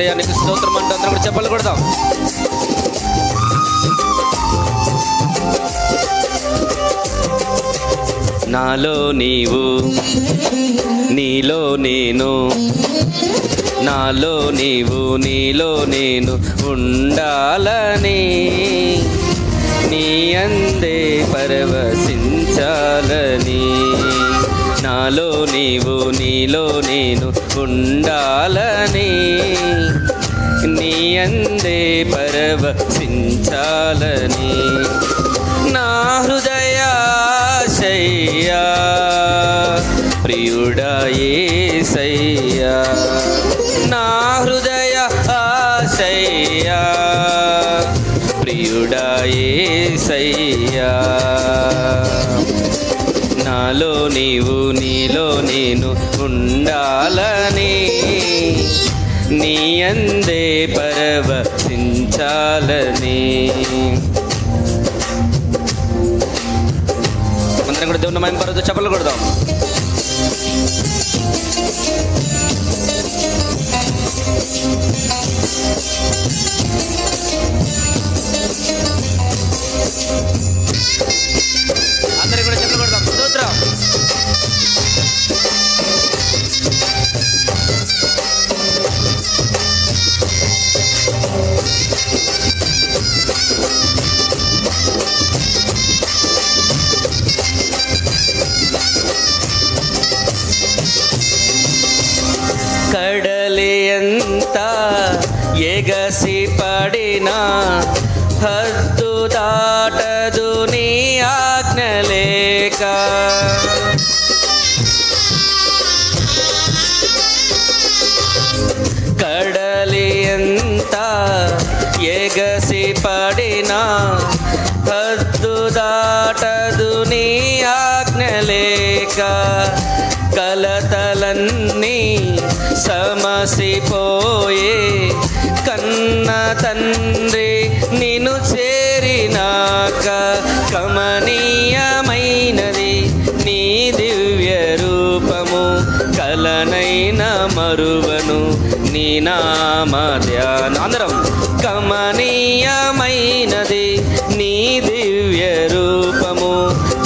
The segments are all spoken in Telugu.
ఏసయానికి స్తోత్రం అంటూ అందరం కూడా చెప్పలు కొడదాం. నాలో నీవు నీలో నేను నాలో నీవు నీలో నేను ఉండాలని నీ అందే పరవశించాలని. నాలో నీవు నీలో నేను ఉండాలని నీ అందే పరవశించాలని నా హృదయాశయ్యా ప్రియుడా యేసయ్యా నా హృదయ ఆశయ్యా ప్రియుడా యేసయ్యా నాలో నీవు నీలో నేను ఉండాలని. నీ అందే పరవశించాలని. అందరం కూడా దేవుని మహిమ పరదు చెప్పలు కొడదాం. ఆజ్ఞలేక కడలి ఎంత ఎగసి పడినా హద్దు దాటదు నీ ఆజ్ఞలేక కలతలన్నీ సమసిపోయే కన్న తండ్రి నిను చే మరువను నీ ధ్యాన అందరం కమనీయమైనది నీ దివ్య రూపము.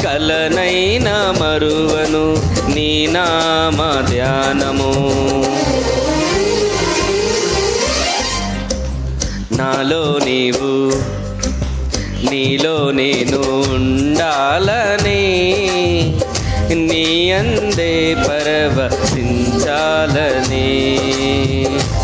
కలనైన మరువను నీ నామ ధ్యానము నాలో నీవు నీలో నేను ఉండాలని నీ అందే పరవశించాలని స్తోత్రం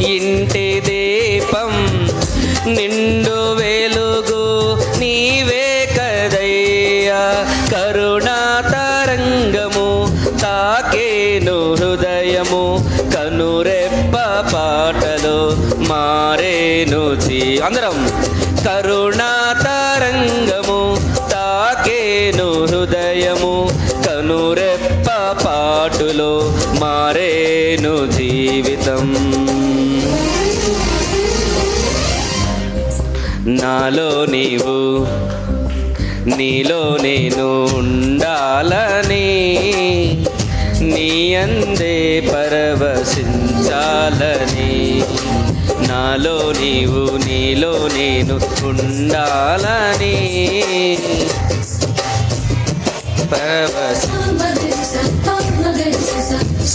ఇంటి దీపం నిండు వెలుగు నీవే కదయ్యా. కరుణా తరంగము తాకేను హృదయము కనురెప్ప పాటలు మారేను అందరం. కరుణా సంకేతం నాలో నీవు నీలో నేను ఉండాలని నీ అందే పరవశించాలని. నాలో నీవు నీలో నేను ఉండాలని. పరవశి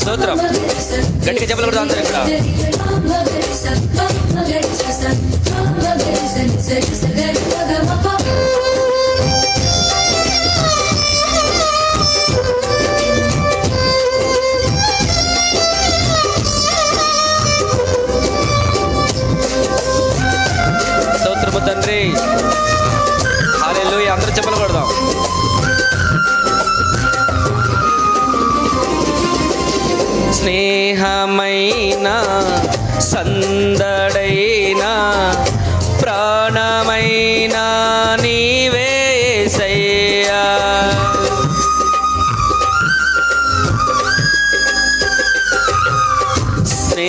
స్తోత్రం. గట్టిగా చెప్పకూడదు అందరూ ఇక్కడ. స్తోత్రము తండ్రి హాలెలూయ అందరూ చెప్పలు కొడదాం స్నేహమైన సందడైన ప్రాణమైన నీవే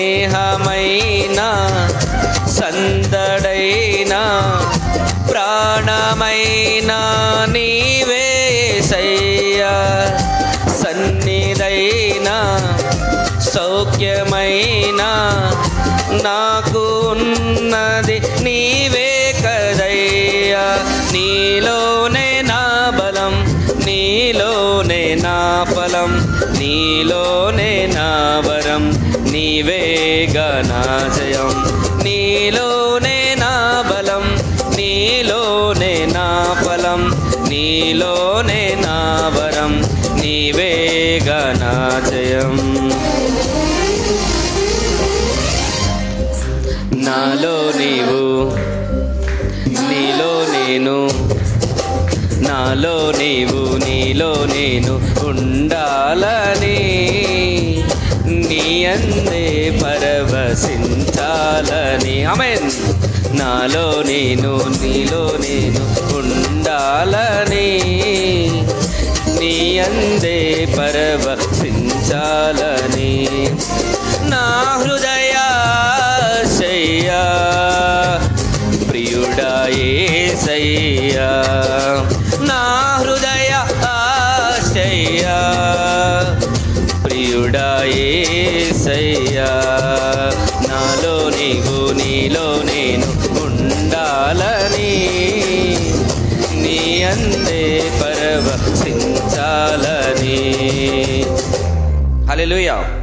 స్నేహమైన సందడైన ప్రాణమైన నీవే సయ్యా సౌఖ్యమైన నాకు ఉన్నది నీవే కదయ్యా. నీలోనే నా బలం నీలోనే నా ఫలం నీలోనే నా వరం నీవే గణాజయం నీలోనే నా బలం నీలోనే నా ఫలం నీలో నాలో నీవు నీలో నేను నాలో నీవు నీలో నేను ఉండాలని నీ అందే పరవశించాలని. అమెన్ నాలో నేను నీలో నేను ఉండాలని నీ అందే పరవశించాలని. నా నిన్నే పరవశించాలని. హలో